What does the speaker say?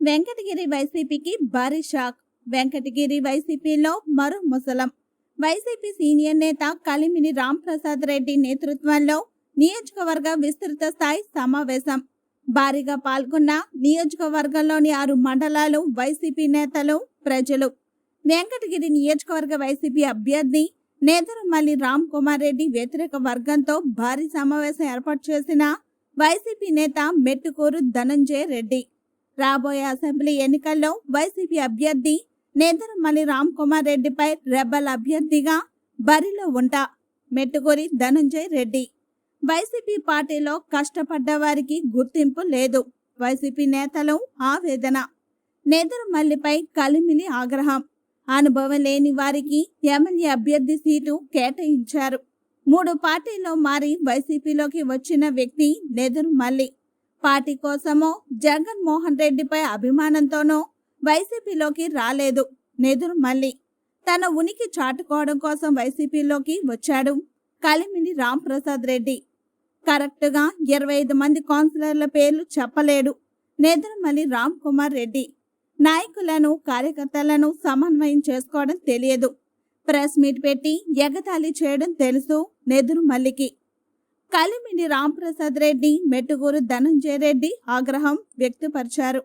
వెంకటగిరి వైసీపీకి భారీ షాక్. వెంకటగిరి వైసీపీలో మరో ముసలం. వైసీపీ సీనియర్ నేత కలిమిని రాంప్రసాద్ రెడ్డి నేతృత్వంలో నియోజకవర్గ విస్తృత స్థాయి సమావేశం. భారీగా పాల్గొన్న నియోజకవర్గంలోని ఆరు మండలాలు వైసీపీ నేతలు ప్రజలు. వెంకటగిరి నియోజకవర్గ వైసీపీ అభ్యర్థి నేతరుమల్లి రామ్ కుమార్ రెడ్డి వ్యతిరేక వర్గంతో భారీ సమావేశం ఏర్పాటు చేసిన వైసీపీ నేత మెట్టుకూరు ధనంజయ రెడ్డి. రాబోయే అసెంబ్లీ ఎన్నికల్లో వైసీపీ అభ్యర్థి నేతరుమల్లి రామ్ కుమార్ రెడ్డిపై రెబల్ అభ్యర్థిగా బరిలో ఉంటా మెట్టుకూరి ధనంజయ్ రెడ్డి. వైసీపీ పార్టీలో కష్టపడ్డ వారికి గుర్తింపు లేదు. వైసీపీ నేతలు ఆవేదన. నేతరుమల్లిపై కలిమిలి ఆగ్రహం. అనుభవం లేని వారికి ఎమ్మెల్యే అభ్యర్థి సీటు కేటాయించారు. మూడు పార్టీల్లో మారి వైసీపీలోకి వచ్చిన వ్యక్తి నెదురుమల్లి పార్టీ కోసమో జగన్ మోహన్ రెడ్డిపై అభిమానంతోనో వైసీపీలోకి రాలేదు. నెదురుమల్లి తన ఉనికి చాటుకోవడం కోసం వైసీపీలోకి వచ్చాడు కలిమిని రాంప్రసాద్ రెడ్డి. కరెక్ట్గా ఇరవై ఐదు మంది కౌన్సిలర్ల పేర్లు చెప్పలేడు నెదురుమల్లి రామ్ కుమార్ రెడ్డి. నాయకులను కార్యకర్తలను సమన్వయం చేసుకోవడం తెలియదు. ప్రెస్ మీట్ పెట్టి ఎగతాళి చేయడం తెలుసు నెదురుమల్లికి మల్లికి. కలిమిని రాంప్రసాద్ రెడ్డి మెట్టుగూరు ధనంజయ రెడ్డి ఆగ్రహం వ్యక్తపరిచారు.